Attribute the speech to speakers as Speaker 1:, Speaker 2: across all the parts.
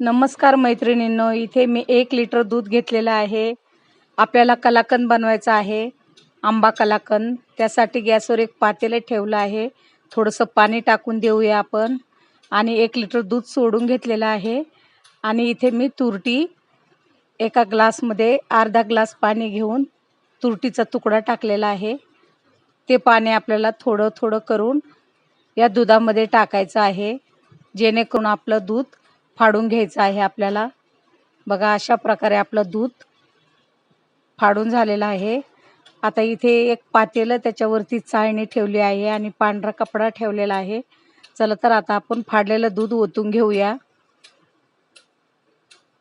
Speaker 1: नमस्कार मैत्रिणींनो इथे मी एक लिटर दूध घेतलेलं आहे. आपल्याला कलाकंद बनवायचं आहे आंबा कलाकंद. त्यासाठी गॅसवर एक पातेलं ठेवलं आहे. थोडंसं पाणी टाकून देऊया आपण. आणि एक लिटर दूध सोडून घेतलेलं आहे. आणि इथे मी तुरटी एका ग्लासमध्ये अर्धा ग्लास पाणी घेऊन तुरटीचा तुकडा टाकलेला आहे. ते पाणी आपल्याला थोडं थोडं करून या दुधामध्ये टाकायचं आहे. जेणेकरून आपलं दूध फाडून घ्यायचं आहे आपल्याला. बघा अशा प्रकारे आपलं दूध फाडून झालेलं आहे. आता इथे एक पातेलं त्याच्यावरती चाळणी ठेवली आहे आणि पांढरा कपडा ठेवलेला आहे. चला तर आता आपण फाडलेलं दूध ओतून घेऊया.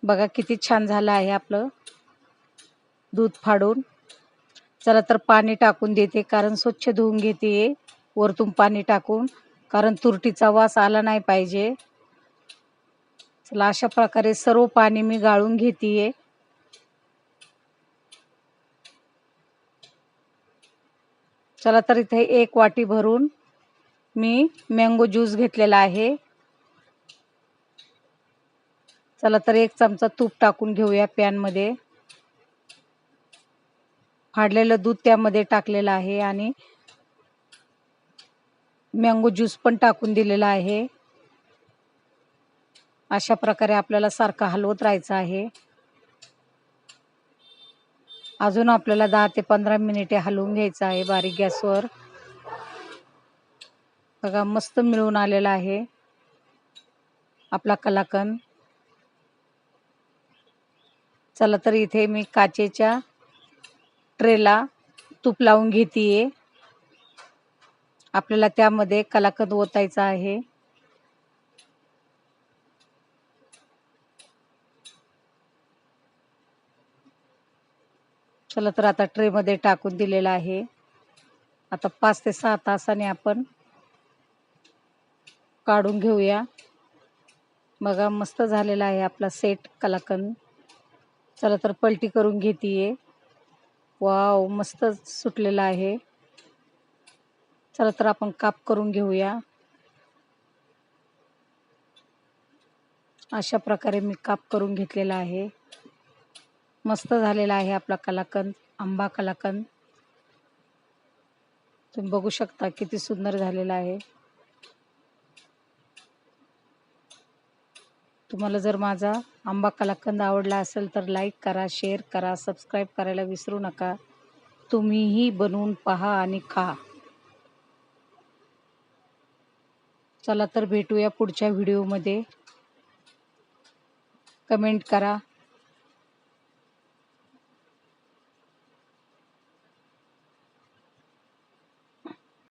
Speaker 1: बघा किती छान झालं आहे आपलं दूध फाडून. चला तर पाणी टाकून देते कारण स्वच्छ धुवून घेते वरतून पाणी टाकून कारण तुरटीचा वास आला नाही पाहिजे. चला अशा प्रकारे सर्व पाणी मी गाळून घेते चला तर इथे एक वाटी भरून मी मँगो ज्यूस घेतलेला आहे. चला तर एक चमचा तूप टाकून घेऊया पॅनमध्ये फाडलेलं दूध त्यामध्ये टाकलेलं आहे आणि मँगो ज्यूस पण टाकून दिलेला आहे. अशा प्रकारे आपल्याला सारखं हलवत राहायचं आहे. अजून आपल्याला दहा ते पंधरा मिनिटे हलवून घ्यायचं आहे बारीक गॅसवर. बघा मस्त मिळून आलेला आहे आपला कलाकंद. चला तर इथे मी काचेच्या ट्रेला तूप लावून घेते आपल्याला त्यामध्ये कलाकंद ओतायचा आहे. चला तर आता ट्रेमध्ये टाकून दिलेला आहे. आता पाच ते सहा तासाने आपण काढून घेऊया. बघा मस्त झालेला आहे आपला सेट कलाकंद. चला तर पलटी करून घेते वाव मस्त सुटलेला आहे. चला तर आपण काप करून घेऊया. अशा प्रकारे मी काप करून घेतलेला आहे. मस्त झालेला आहे आपला कलाकंद आंबा कलाकंद. तुम्ही बघू शकता किती सुंदर झालेला आहे. तुम्हाला जर माझा आंबा कलाकंद आवडला असेल तर लाईक करा शेअर करा सबस्क्राईब करायला विसरू नका. तुम्हीही बनवून पहा आणि खा. चला तर भेटूया पुढच्या व्हिडिओमध्ये कमेंट करा.